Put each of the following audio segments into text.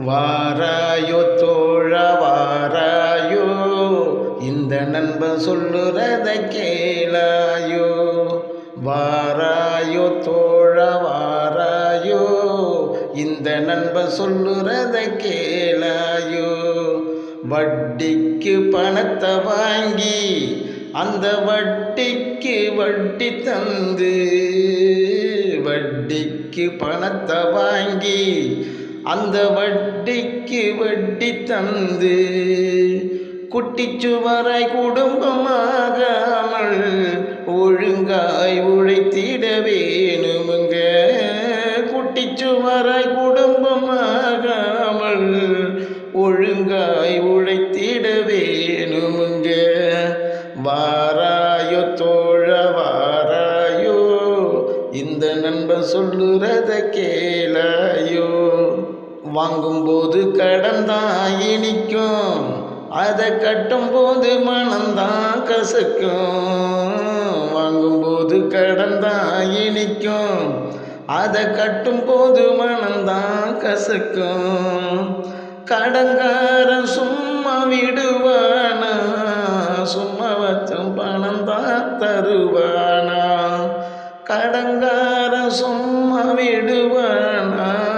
வாராயோ தோழ வாராயோ இந்த நண்பன் சொல்லுறத கேளாயோ. வாராயோ தோழ வாராயோ இந்த நண்பன் சொல்லுறத கேளாயோ. வட்டிக்கு பணத்தை வாங்கி அந்த வட்டிக்கு வட்டி தந்து. வட்டிக்கு பணத்தை வாங்கி அந்த வட்டிக்கு வட்டி தந்து குட்டிச்சுவராய் குடும்பமாகாமல் ஒழுங்காய் உழைத்திட வேணுமுங்க. குட்டிச்சுவராய் குடும்பமாகாமல் ஒழுங்காய் உழைத்திட வேணுமுங்க. வாராயோ தோழ வாராயோ இந்த நண்பன் சொல்லுறத கேளாயோ. வாங்கும்போது கடன் தான் இனிக்கும். அதை கட்டும்போது மனம்தான் கசக்கும். வாங்கும்போது கடன் தான் இனிக்கும். அதை கட்டும்போது மனம்தான் கசக்கும். கடங்காரன் சும்மா விடுவானா? சும்மா வச்சும் பணம் தான் தருவானா? கடங்காரன் சும்மா விடுவானா?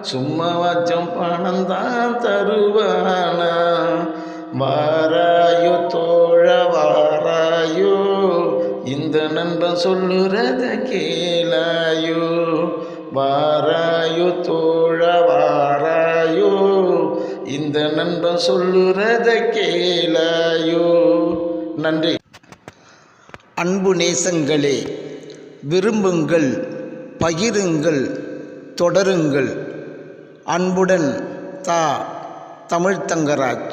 சும்மா வச்சும் பணம் தான் தருவானா? வாராயோ தோழ வாராயோ இந்த நண்பன் சொல்லுறத கேளாயோ. வாராயோ தோழ வாராயோ இந்த நண்பன் சொல்லுறத கேளாயோ. நன்றி. அன்பு நேசங்களே விரும்புங்கள் பகிருங்கள் தொடருங்கள். அன்புடன் தா தமிழ் தங்கராஜ்.